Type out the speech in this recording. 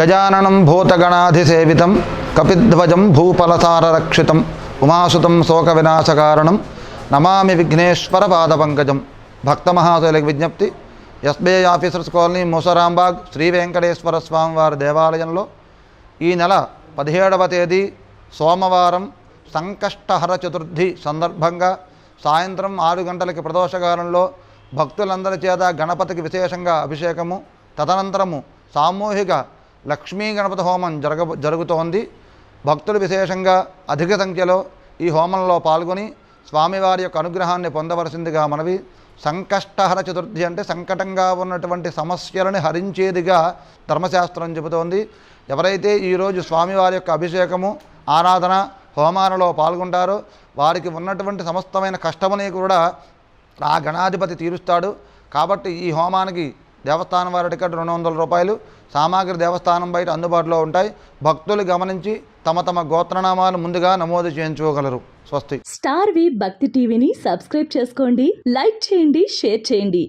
గజాననం భూతగణాధిసేవితం కపిధ్వజం భూపలసారరక్షితం ఉమాసుతం శోక వినాశకారణం నమామి విఘ్నేశ్వర పాదపంకజం భక్తమహాశైలకు విజ్ఞప్తి SBI officers colony Musarambagh Sri Venkateswara స్వామివారి దేవాలయంలో ఈ నెల పదిహేడవ తేదీ సోమవారం సంకష్టహర చతుర్థి సందర్భంగా సాయంత్రం ఆరు గంటలకి ప్రదోషకాలంలో భక్తులందరి చేత గణపతికి విశేషంగా అభిషేకము తదనంతరము సామూహిక లక్ష్మీ గణపతి హోమం జరగ జరుగుతోంది. భక్తులు విశేషంగా అధిక సంఖ్యలో ఈ హోమంలో పాల్గొని స్వామివారి యొక్క అనుగ్రహాన్ని పొందవలసిందిగా మనవి. సంకష్టహర చతుర్థి అంటే సంకటంగా ఉన్నటువంటి సమస్యలను హరించేదిగా ధర్మశాస్త్రం చెబుతోంది. ఎవరైతే ఈరోజు స్వామివారి యొక్క అభిషేకము ఆరాధన హోమాలలో పాల్గొంటారో వారికి ఉన్నటువంటి సమస్తమైన కష్టముని కూడా ఆ గణాధిపతి తీరుస్తాడు. కాబట్టి ఈ హోమానికి దేవస్థానం వారి టికెట్ రెండు వందల రూపాయలు. సామాగ్రి దేవస్థానం బయట అందుబాటులో ఉంటాయి. భక్తులు గమనించి తమ తమ గోత్రనామాలు ముందుగా నమోదు చేయించుకోగలరు. స్వస్తి. స్టార్ వి భక్తి టీవీని సబ్స్క్రైబ్ చేసుకోండి లైక్ చేయండి షేర్ చేయండి.